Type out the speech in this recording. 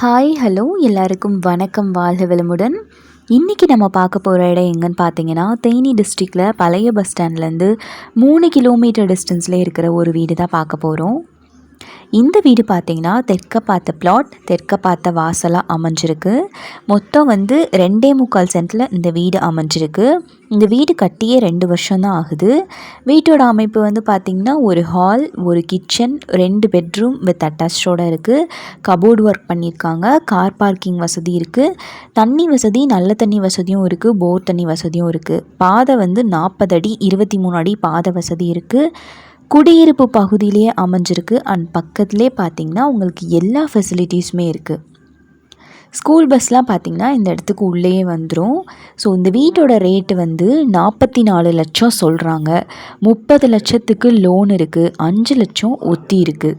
Hi hello எல்லாருக்கும் வணக்கம். வாழ்க வளமுடன். இன்றைக்கி நம்ம பார்க்க போகிற இடம் எங்கன்னு பார்த்தீங்கன்னா தேனி டிஸ்ட்ரிக்டில் பழைய பஸ் ஸ்டாண்ட்லேருந்து மூணு கிலோமீட்டர் டிஸ்டன்ஸில் இருக்கிற ஒரு வீடு தான் பார்க்க போகிறோம் இந்த வீடு பார்த்தீங்கன்னா தெற்க பார்த்த பிளாட் தெற்க பார்த்த வாசலாக அமைஞ்சிருக்கு. மொத்தம் வந்து ரெண்டே முக்கால் சென்ட்டில் இந்த வீடு அமைஞ்சிருக்கு. இந்த வீடு கட்டியே ரெண்டு வருஷம் தான் ஆகுது. வீட்டோட அமைப்பு வந்து பார்த்திங்கன்னா ஒரு ஹால் ஒரு கிச்சன் ரெண்டு பெட்ரூம் வித் அட்டாச்சோடு இருக்குது கபோர்டு ஒர்க் பண்ணியிருக்காங்க. கார் பார்க்கிங் வசதி இருக்குது தண்ணி வசதி நல்ல தண்ணி வசதியும் இருக்குது போர் தண்ணி வசதியும் இருக்குது பாதை வந்து நாற்பது அடி இருபத்தி மூணு அடி பாதை வசதி இருக்குது குடியிருப்பு பகுதியிலேயே அமைஞ்சிருக்கு. அண்ட் பக்கத்துலேயே பார்த்திங்கன்னா உங்களுக்கு எல்லா ஃபெசிலிட்டிஸுமே இருக்குது ஸ்கூல் பஸ்லாம் பார்த்திங்கன்னா இந்த இடத்துக்கு உள்ளேயே வந்துடும் ஸோ இந்த வீட்டோட ரேட்டு வந்து நாற்பத்தி நாலு லட்சம் சொல்கிறாங்க முப்பது லட்சத்துக்கு லோன் இருக்குது அஞ்சு லட்சம் ஒத்தி இருக்குது